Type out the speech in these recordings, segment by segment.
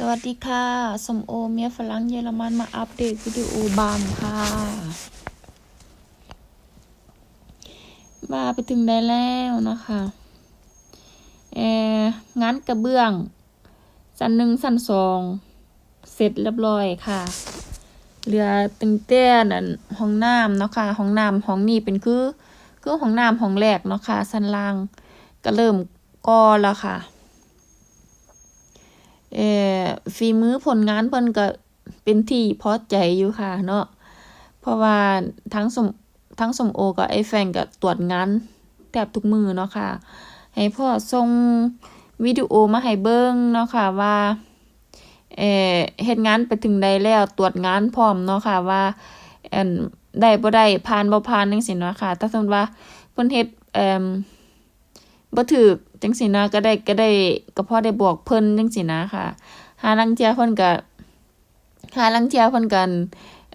สวัสดีค่ะสมโอเมียฝรั่งเยอรมันมาอัปเดตวิดีโอบานค่ะ มาไปถึงได้แล้วนะคะเอองานกระเบื้อง สันหนึ่งสันสองเสร็จเรียบร้อยค่ะ เหลือตึงเต้นอันห้องน้ำเนาะค่ะห้องน้ำห้องนี้เป็นคือ คือห้องน้ำห้องแรกเนาะค่ะสันล่างก็เริ่มก่อแล้วค่ะ เอ่อฝีมือผลงานเพิ่นก็เป็นที่พอใจอยู่ค่ะเนาะเพราะว่าทั้งสมทั้งสมโอกับไอ้แฟนก็ตรวจงานแทบทุกมือเนาะค่ะ ให้พ่อส่งวิดีโอมาให้เบิ่งเนาะค่ะว่าเอ่อเฮ็ดงานไปถึงใดแล้วตรวจงานพร้อมเนาะค่ะว่าอันได้บ่ได้ผ่านบ่ผ่านจังซี่เนาะค่ะถ้าสมมุติว่าเพิ่นเฮ็ดเอ่อบ่ถูก จังซี่นะก็ได้ก็ได้ก็พอได้บอกเพิ่นจังซี่นะค่ะ หาลางเทียเพิ่นก็หาลางเทียเพิ่นก็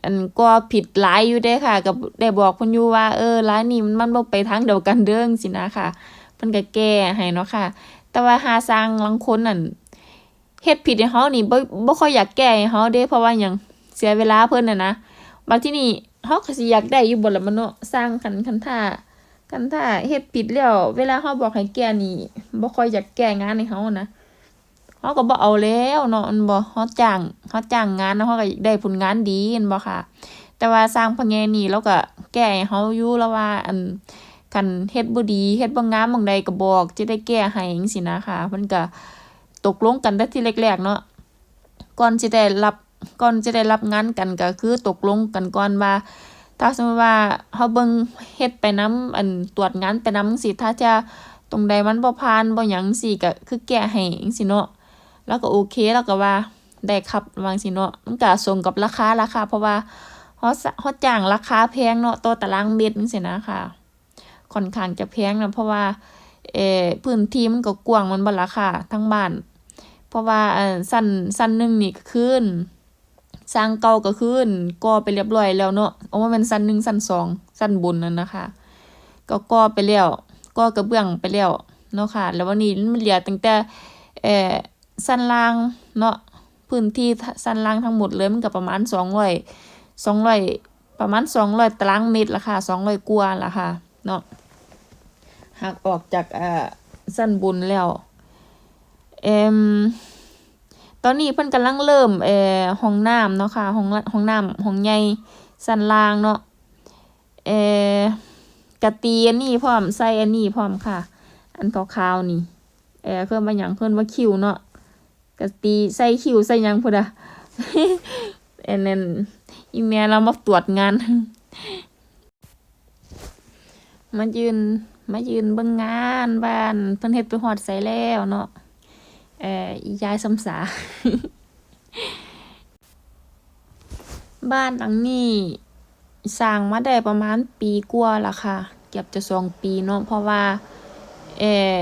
อันก็ผิดหลายอยู่เด้ค่ะก็ได้บอกเพิ่นอยู่ว่าเออร้านนี้มันมันบ่ไปทางเดียวกันเด้อจังซี่นะค่ะเพิ่นก็แก้ให้เนาะค่ะ แต่ว่าหาสร้างลางคนนั่นเฮ็ดผิดให้เฮานี่บ่บ่ค่อยอยากแก้ให้เฮาเด้เพราะว่าหยังเสียเวลาเพิ่นน่ะนะบางที่นี่เฮาก็สิอยากได้อยู่บ่ล่ะมันเนาะสร้างคันคันท่า กันถ้าเฮ็ดผิดแล้วเวลาเฮาบอกให้แก้นี่บ่ค่อยอยากแก้งานให้เฮานะเฮาก็บ่เอาแล้วเนาะอันบ่เฮาจ้างเฮาจ้างงานแล้วเฮาก็ได้ผลงานดีแม่นบ่ค่ะ แต่ว่าสร้างพ่อใหญ่นี่เราก็แก้ให้เฮาอยู่แล้วว่า อันคันเฮ็ดบ่ดีเฮ็ดบ่งามหม้องใดก็บอกจะได้แก้ให้จังซี่นะค่ะมันก็ตกลงกันแต่ที่แรกๆเนาะก่อนสิได้รับก่อนสิได้รับงานกันก็คือตกลงกันก่อนว่า ถ้าสมมติว่าเฮาเบิ่งเฮ็ดไปนํอันตรวจงานไปนำจั่งซี้ถ้าจะตรงใดมันบ่ผ่านบ่หยังจั่ก็คือแก้ให้จังซี้เนาะแล้วก็โอเคแล้วก็ว่าได้ครับว่างซี้เนาะมันก็สมกับราคาราคาเพราะว่าเฮาเฮาจ้างราคาแพงเนาะต่อตารางเมตรจังซี้นะค่ะค่อนข้างจะแพงนะเพราะว่าเอ่อพื้นที่มันก็กว้างมันบ่ล่ะค่ะทั้งบ้าน เพราะว่าอ่อสั้นสั้นหนึงนี่ก็คือ สร้างเก่าก็คือก่อไปเรียบร้อยแล้วเนาะเอาว่ามันสั้นหนึ่งสั้นสองสั้นบนนั่นนะคะ ก็ก่อไปแล้วก่อกระเบื้องไปแล้วเนาะค่ะ แล้ววันนี้มันเหลือตั้งแต่เออสั้นล่างเนาะพื้นที่สั้นล่างทั้งหมดเลยมันก็ประมาณสองร้อยสองร้อยประมาณสองร้อยตารางเมตรละค่ะสองร้อยกว่าละค่ะเนาะหากออกจากเอ่อสั้นบนแล้วเอ็ม ตอนนี้เพิ่นกำลังเริ่มเอ่อห้องน้ำเนาะค่ะห้องห้องน้ำห้องใหญ่สันล่างเนาะเอ่อกะตีอันนี้พร้อมใส่อันนี้พร้อมค่ะ อันขาวๆนี่เอ่อเพิ่นว่าหยังเพิ่นว่าคิวเนาะกะตีใส่คิวใส่หยังพุ่นอะอันนั้นอีแม่เรามาตรวจงานมายืนมายืนเบิ่งงานบ้านเพิ่นเฮ็ดไปฮอดไสแล้วเนาะ เอ่อยายสำสา บ้านหลังนี้สร้างมาได้ประมาณปีกว่าละค่ะ เกือบจะสองปีเนาะเพราะว่าเออ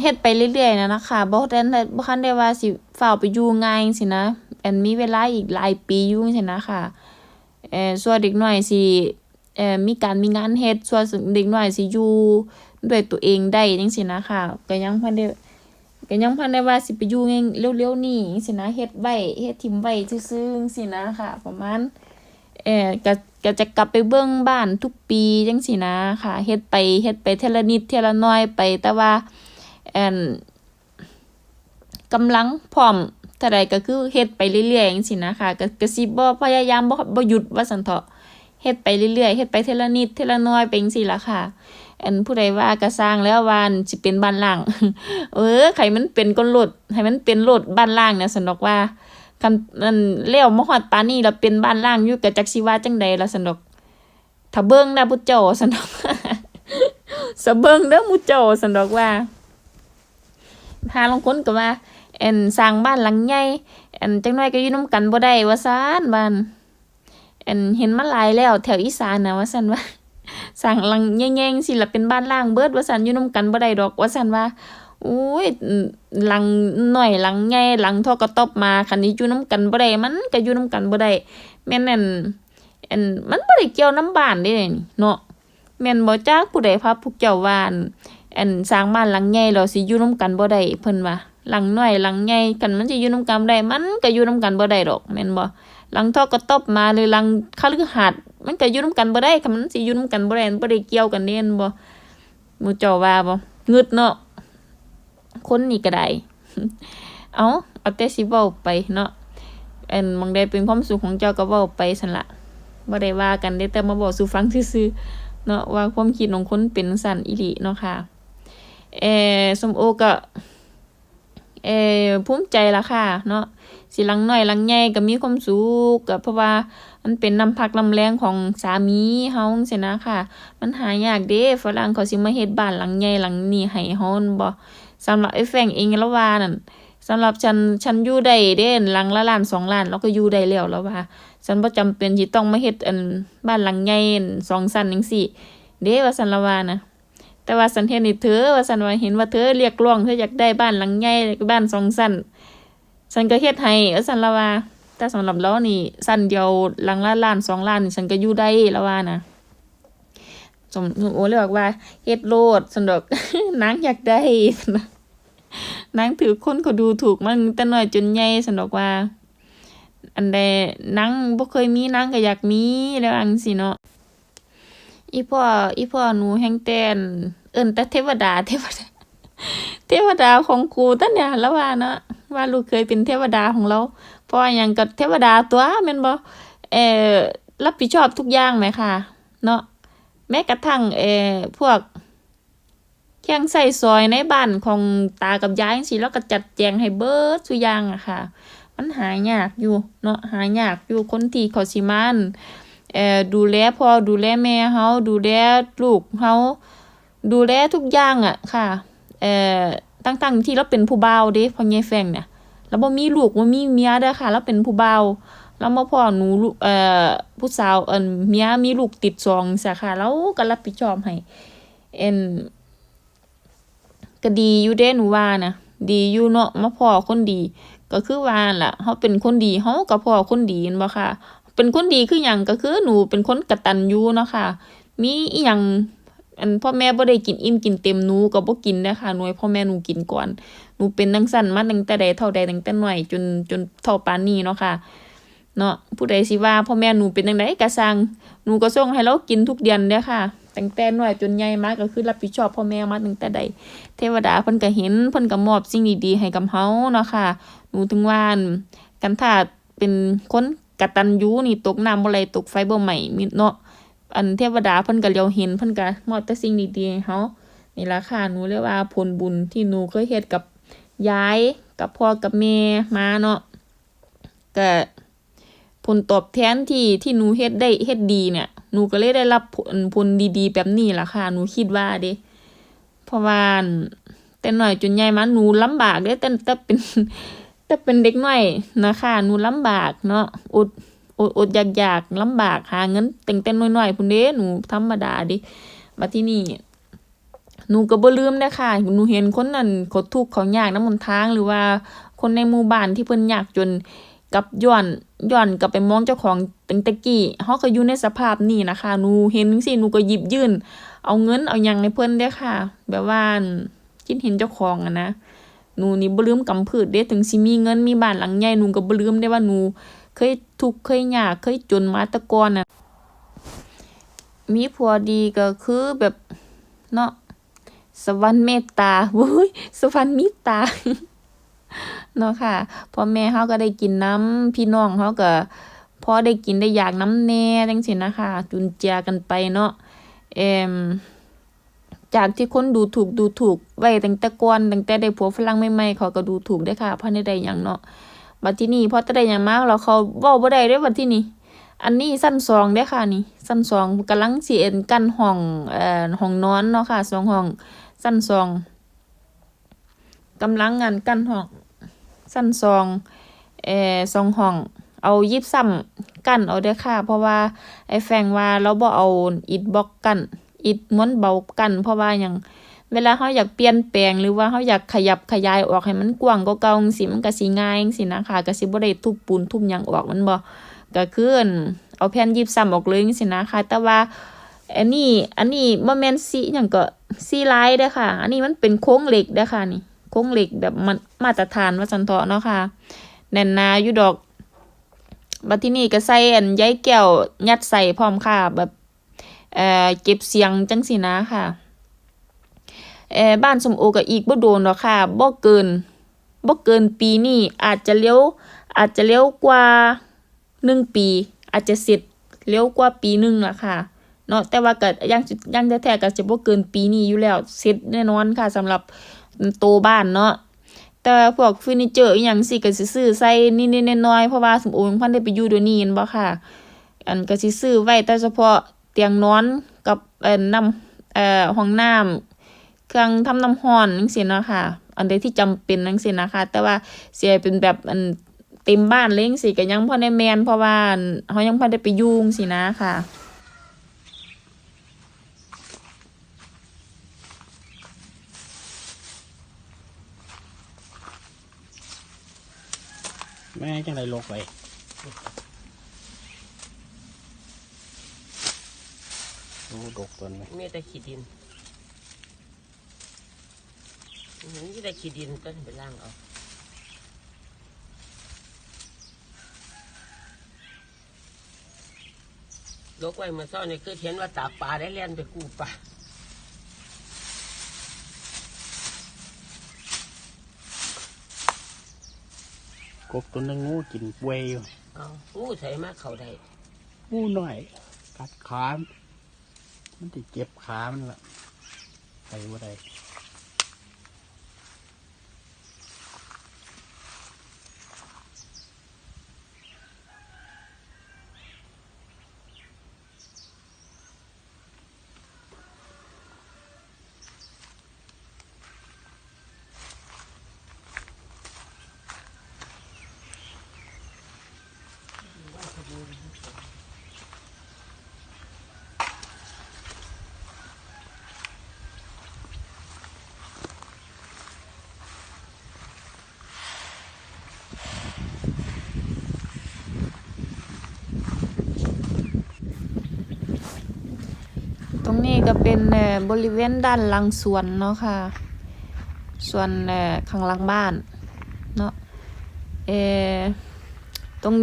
เฮ็ดไปเรื่อยๆนะนะคะบ่ทันได้บ่ทันได้ว่าสิฟ้าวไปอยู่ง่ายจังซี้นะอันมีเวลาอีกหลายปีอยู่งซี้นะค่ะเออส่วนเด็กน้อยสิเออมีการมีงานเฮ็ดส่วนเด็กน้อยสิอยู่ด้วยตัวเองได้จังซี้นะค่ะก็ยังบ่ทันได้ ก็ยังพันได้ว่าสิไปอยู่งเร็วๆนี่จังซี้นะเฮ็ดไว้เฮ็ดทิมไว้ซื่อๆจังซี้นะค่ะ ประมาณเอ่อก็ก็จะกลับไปเบิ่งบ้านทุกปีจังซี้นะค่ะเฮ็ดไปเฮ็ดไปเทละนิดเทละน้อยไป แต่ว่าอันกำลังพร้อมเท่าใดก็คือเฮ็ดไปเรื่อยๆจังซี้นะค่ะก็ก็สิบ่พยายามบ่บ่หยุดว่าซั่นเถาะเฮ็ดไปเรื่อยๆเฮ็ดไปเทละนิดเทละน้อยไปจังซี่ล่ะค่ะ อันผู้ใดว่าก็สร้างแล้ววานสิเป็นบ้านล่าง เออไขมันเป็นก้นรถให้มันเป็นรถบ้านล่างเนี่ยสนอกว่าคันนั่นเลี้ยวมาฮอดปานนี้แล้วเป็นบ้านล่างอยู่ก็จักสิว่าจังใดล่ะสนอกถ้าเบิ่งนะผู้เจ้าสนอกสะเบิ่งเด้อผู้เจ้าสนอกว่าหาลงค้นก็ว่าอันสร้างบ้านหลังใหญ่อันจังน้อยก็อยู่นํกันบ่ได้ว่าซั่นบ้านอันเห็นมาหลายแล้วแถวอีสานนะว่าซั่นว่า สร้างหลังแย่ๆสิละเป็นบ้านล่างเบิดว่าซั่นอยู่นํกันบ่ได้ดอกว่าซั่นว่าโอ้ยหลังหน้อยหลังใหญ่หลังท่ากระตอบมาคันนี้อยู่นํกันบ่ได้มันก็อยู่นํกันบ่ได้แม่นอั่นอันมันบ่ได้เกี่ยวนำบ้านเด้นี่เนาะแม่นบ่จักผู้ใดพาพวกเจ้าว่านอันสร้างบ้านหลังใหญ่แล้วสิอยู่นำกันบ่ได้เพิ่นว่าหลังหน้อยหลังใหญ่คันมันสิอยู่นำกันบ่ได้มันก็อยู่นำกันบ่ได้ดอกแม่นบ่หลังทอกระตอบมาหรือหลังคฤหาสน์ มันก็อยู่นำกันบ่ได้คันมันสิอยู่นำกันบ่ได้บ่ได้เกี่ยวกันเด้แม่นบ่หมู่เจ้าว่าบ่งึดเนาะคนนี่ก็ได้เอาเอาแต่สิเว้าไปเนาะอันบางใดเป็นความสุขของเจ้าก็เว้าไปซั่นละบ่ได้ว่ากันเด้แต่มาเว้าสู่ฟังซื่อๆเนาะว่าความคิดของคนเป็นสั่นอีหลีเนาะค่ะเออสมโอก็เออภูมิใจละค่ะ เนาะสิหลังน้อยหลังใหญ่ก็มีความสุขก็เพราะว่า มันเป็นน้ำพักน้ำแรงของสามีเฮาจังซี่นะค่ะ มันหายากเด้ฝรั่งเขาสิมาเฮ็ดบ้านหลังใหญ่หลังนี้ให้เฮานั่นบ่สำหรับไอ้แฟงเองแล้วว่านั่นสำหรับฉันฉันอยู่ได้เด้หลังละล้านสองล้านเราก็อยู่ได้แล้วแล้วว่าฉันบ่จำเป็นที่ต้องมาเฮ็ดอันบ้านหลังใหญ่สองชั้นจังซี่ เด้ว่าสันละว่านะแต่ว่าสันเฮ็ดให้เธอว่าสันว่าเห็นว่าเธอเรียกร้องเธออยากได้บ้านหลังใหญ่บ้านสองชั้นฉันก็เฮ็ดให้ว่าสันละว่า แต่สำหรับเรานี่สั้นเดียวหลังละล้านสองล้านฉันก็อยู่ได้แล้วว่านะสมโอเลยบอกว่าเฮ็ดโลดสนดอกนางอยากได้นางถือคนเขาดูถูกมันแต่หน้อยจนใหญ่สนดอกว่า อันใดนางบ่เคยมีนางก็อยากมีแล้วอังสิเนาะอีพ่ออีพ่อหนูแห่งแตนเอิ้นแต่เทวดาเทวดา เทวดาของครูตั้นเนี่ยแล้วว่าเนาะว่าลูกเคยเป็นเทวดาของเรา เพราะว่าหยังก็เทวดาตัวแม่นบ่เอ่อรับผิดชอบทุกอย่างไหมค่ะ เนาะแม้กระทั่งเอ่อพวกเครื่องใส่ซอยในบ้านของตากับยายจังซี่แล้วก็จัดแจงให้เบิดทุกอย่างอะค่ะ มันหายากอยู่เนาะหายากอยู่คนที่เขาสิมันเอ่อดูแลพ่อดูแลแม่เฮาดูแลลูกเฮาดูแลทุกอย่างอะค่ะเอ่อตั้งๆที่เราเป็นผู้บ่าวเด้พ่อใหญ่แฟงเนี่ย แล้วบ่มีลูกบ่มีเมียเด้อค่ะเราเป็นผู้บ่าวแล้วมาพ่อหนูเอ่อผู้สาวเอิ้นเมียมีลูกติดสองซะค่ะเราก็รับผิดชอบให้เอ็นก็ดีอยู่เด้หนูว่านะดีอยู่เนาะมาพ่อคนดี ก็คือว่าล่ะเฮาเป็นคนดีเฮาก็พ่อคนดีแม่นบ่ค่ะ เป็นคนดีคือหยังก็คือหนูเป็นคนกตัญญูเนาะค่ะ มีอีหยังอันพ่อแม่บ่ได้กินอิ่มกินเต็มหนูก็บ่กินเด้ค่ะหนูให้พ่อแม่หนูกินก่อน นูเป็นจังซั่นมาตั้งแต่ใดเท่าใดตั้งแต่น้อยจนจนเท่าปานนี้เนาะค่ะเนาะผู้ใดสิว่าพ่อแม่หนูเป็นจังไดก็สร้างหนูก็ส่งให้เรากินทุกเดือนเด้อค่ะตั้งแต่น้อยจนใหญ่มากก็คือรับผิดชอบพ่อแม่มาตั้งแต่ใดเทวดาเพิ่นก็เห็นเพิ่นก็มอบสิ่งดีๆให้กับเฮาเนาะค่ะ หนูถึงว่ากันถ้าเป็นคนกตัญญูนี่ตกน้ำบ่ไหลตกไฟบ่ไหม้มิเนาะอันเทวดาเพิ่นก็เลียวเห็นเพิ่นก็มอบแต่สิ่งดีๆให้เฮานี่ล่ะค่ะหนูเรียกว่าผลบุญที่หนูเคยเฮ็ดกับ ยายกับพ่อกับแม่มาเนาะก็ผลตอบแทนที่ที่หนูเฮ็ดได้เฮ็ดดีเนี่ยหนูก็เลยได้รับผลผลดีๆ แบบนี้ล่ะค่ะหนูคิดว่าเด้เพราะว่าอั่นแต่น้อยจนใหญ่มาหนูลำบากเด้แต่แต่เป็นแต่เป็นเด็กหน้อยนะคะหนูลำบากเนาะอดอดอดอยากๆลำบากหาเงินแต่งแต่น้อยๆพุ่นเด้หนูธรรมดาดิมาที่นี่ หนูก็บ่ลืมเด้ค่ะ หนูเห็นคนนั้นเขาทุกข์เขายากน้ำหนทางหรือว่าคนในหมู่บ้านที่เพิ่นยากจนกับย้อนย้อนกลับไปมองเจ้าของตังต่กี้เฮาก็อยู่ในสภาพนี้นะคะหนูเห็นจังซี่หนูก็หยิบยื่น เอาเงินเอาหยังให้เพิ่นเด้ค่ะ แบบว่าอั่นคิดเห็นเจ้าของอะนะหนูนี่บ่ลืมกำพืชเด้ถึงสิมีเงินมีบ้านหลังใหญ่หนูก็บ่ลืมได้ว่าหนู เคยทุกข์เคยยากเคยจนมาต่ก่อนน่ะมีผัวดีก็คือแบบเนาะ สวรรค์เมตตาโว้ยสวรรค์เมตตาเนาะค่ะพ่อแม่เฮาก็ได้กินน้ำพี่น้องเฮาก็พอได้กินได้อยากน้ำแน่จังซี่นะคะ จุนเจือกันไปเนาะเอมจากที่คนดูถูกดูถูกไว้ตั้งแต่ก่อนตั้งแต่ได้ผัวฝรั่งใหม่ๆเขาก็ดูถูกได้ค่ะเพราะในได้หยังเนาะบัดที่นี่พอจะได้หยังมาแล้วเขาเว้าบ่ได้เด้อบัดที่นี่ อันนี้สั้นสองเด้ค่ะนี่ สั้นสองกำลังสิเอ็นกันห้องเอ่อห้องนอนเนาะค่ะสองห้องสั้นสองกำลังงานกันห้องสั้นสองเอ่อสองห้อง เอายิบซ้ำกันเอาเด้อค่ะ เพราะว่าไอ้แฟงว่าเราบ่เอาอิฐบล็อกกันอิฐม้วนเบากัน เพราะว่าหยังเวลาเราอยากเปลี่ยนแปลงหรือว่าเราอยากขยับขยายออกให้มันกว้างกว่าเก่าจังซี่มันก็สิง่ายจังซี่นะคะก็สิบ่ได้ทุบปูนทุบหยังออกมันบ่ ก็คืออั่นเอาแผ่นยิบซ้ำออกเลยจังซี่นะคะ แต่ว่าอันนี้อันนี้บ่แม่นสิหยังก็ซีไลท์เด้อค่ะ อันนี้มันเป็นโค้งเหล็กเด้อค่ะนี่โค้งเหล็กแบบมันมาตรฐานว่าจันเถาะเนาะค่ะ แน่นหนาอยู่ดอกบัดที่นี่ก็ใส่อันใยแก้วยัดใส่พร้อมค่ะ แบบเอ่อเก็บเสียงจังสินะค่ะเอ่อบ้านสมโอก็อีกบ่โดนหรอกค่ะบ่เกินบ่เกินปีนี้อาจจะเร็วอาจจะเร็วกว่า หนึ่งปี อาจจะเสร็จเร็วกว่าปีหนึ่งละค่ะเนาะแต่ว่าก็ยังยังแท้ๆก็จะบ่เกินปีนี้อยู่แล้วเสร็จแน่นอนค่ะสำหรับโตบ้านเนาะแต่พวกเฟอร์นิเจอร์อีหยังสิก็สิซื้อใส่นิดๆน้อยๆเพราะว่าสมโอยังพันได้ไปอยู่เดี๋ยวนี้เห็นบ่ค่ะ อันก็สิซื้อไว้แต่เฉพาะเตียงนอนกับเอ่อน้ำเอ่อห้องน้ำเครื่องทำน้ำร้อนจังซี่เนาะค่ะ อันใดที่จำเป็นจังซี่นะคะ แต่ว่าสิให้เป็นแบบอัน ต็มบ้านเลยจังซี่ก็ยังพอได้แม่นเพราะว่าอันเฮายังบ่ได้ไปอยู่จังซี่นะค่ะแม่จังไรลกไปโอ้ดกตัวนี้มีแต่ขี้ดินมีแต่ขี้ดินก็ไปล่างเอา ลกไว้เมื่อเช้านี่คือเห็นว่าตาปลาได้เล่นไปกู้ปลากบตัวนึงงูกินเวยอยู่เอางูใส่มาเขาได้งูหน่อย กัดขามันติเจ็บขามันละไปว่าได รงนี้ก็เป็นบริเวณด้านหลังสวนเนาะค่ะส่วนข้างหลังบ้านเนาะเอตรง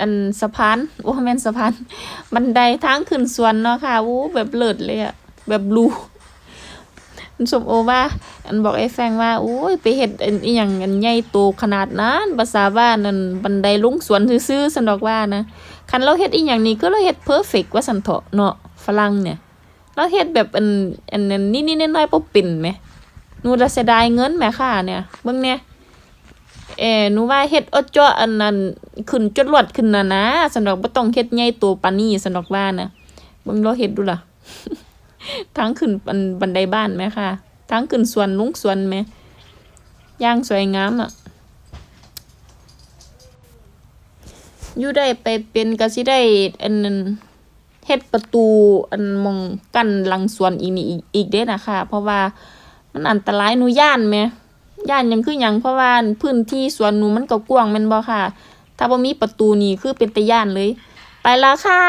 อันสะพานโอ้แม่นสะพานบันไดทางขึ้นสวนเนาะค่ะวู้แบบเลิศเลยอะแบบบลูสมโอว่า อันบอกไอ้แฟงว่าโอ้ยไปเฮ็ดอันอีหยังอันใหญ่โตขนาดนั้นภาษาบ้านนั่นบันไดลุงสวนซื่อๆสันดอกว่านะคันเราเฮ็ดอีหยังนี่ก็เราเฮ็ดเพอร์เฟกต์ว่าสันเถาะเนาะฝรั่งเนี่ย เราเฮ็ดแบบอันอันนั้นนิดๆน้อยๆบ่เป็นแหมหนูจะเสียดายเงินแหมค่ะเนี่ยเบิ่งเนี่ยเออหนูว่าเฮ็ดอดจ้ออันนั้นขึ้นจรวดขึ้นนะนะสำหรับบ่ต้องเฮ็ดใหญ่โตปานนี้สำหรับว่านะเบิ่งเราเฮ็ดดูล่ะทางขึ้นบันบันไดบ้านแหมค่ะทางขึ้นสวนลุงสวนแหมย่างสวยงามอะอยู่ได้ไปเป็นก็สิได้อันนั้น เฮ็ดประตูอันมองกั้นหลังสวนอีกนี่อีกเด้นะคะ เพราะว่ามันอันตรายหนูย่านแหมย่านยังคือหยังเพราะว่าพื้นที่สวนหนูมันก็กว้างแม่นบ่ค่ะ ถ้าบ่มีประตูนี่คือเป็นตะย่านเลย ไปแล้วค่ะ